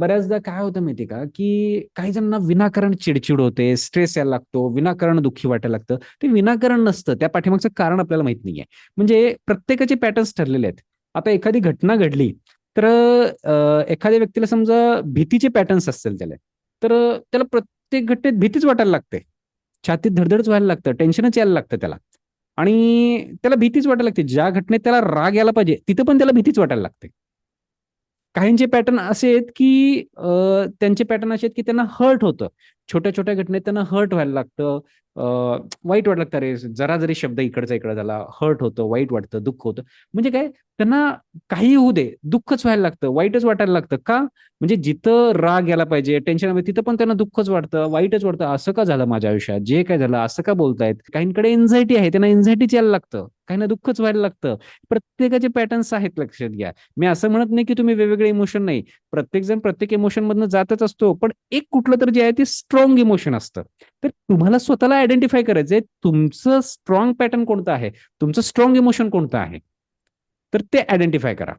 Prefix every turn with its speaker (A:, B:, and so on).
A: बऱ्याचदा काय होतं माहिती का? की काही जणांना विनाकारण चिडचिड होते स्ट्रेस यायला लागतो विनाकारण दुःखी वाटायला लागतं. ते विनाकारण नसतं. त्या पाठीमागचं कारण आपल्याला माहीत नाहीये. म्हणजे प्रत्येकाचे पॅटर्न्स ठरलेले आहेत. आता एखादी घटना घडली तर एखाद्या व्यक्तीला समजा भीतीचे पॅटर्न्स असतील त्याला तर त्याला प्रत्येक घटनेत भीतीच वाटायला लागते. छातीत धडधडच व्हायला लागतं टेन्शनच यायला लागतं त्याला. आणि त्याला भीतीच वाटायला लागते. ज्या घटनेत त्याला राग यायला पाहिजे तिथं पण त्याला भीतीच वाटायला लागते. काहींचे पॅटर्न असे आहेत की त्यांचे पॅटर्न असे आहेत की त्यांना हर्ट होतं. छोट्या छोट्या घटनेत त्यांना हर्ट व्हायला लागतं. वाईट वाटलं लागतं अरे जरा जरी शब्द इकडचा इकडं झाला हर्ट होतं वाईट वाटतं दुःख होतं. म्हणजे काय त्यांना काही होऊ दे दुःखच व्हायला लागतं वाईटच वाटायला लागतं. का? म्हणजे जिथं राग यायला पाहिजे टेन्शन तिथं पण त्यांना दुःखच वाटतं वाईटच वाटतं. असं का झालं माझ्या आयुष्यात? जे काय झालं असं का बोलतायत? काहींकडे एन्झायटी आहे त्यांना एन्झायटीच यायला लागतं. काहींना दुःखच व्हायला लागतं. प्रत्येकाचे पॅटर्न्स आहेत लक्षात घ्या. मी असं म्हणत नाही की तुम्ही वेगवेगळे इमोशन नाही. प्रत्येक जण प्रत्येक इमोशन मधनं जातच असतो. पण एक कुठलं तर जे आहे ते स्ट्रॉंग इमोशन असतं. तर तुम्हाला स्वतःला आयडेंटिफाय करायचंय तुमचं स्ट्रॉंग पॅटर्न कोणतं आहे? तुमचं स्ट्रॉंग इमोशन कोणतं आहे? तर ते आयडेंटिफाय करा.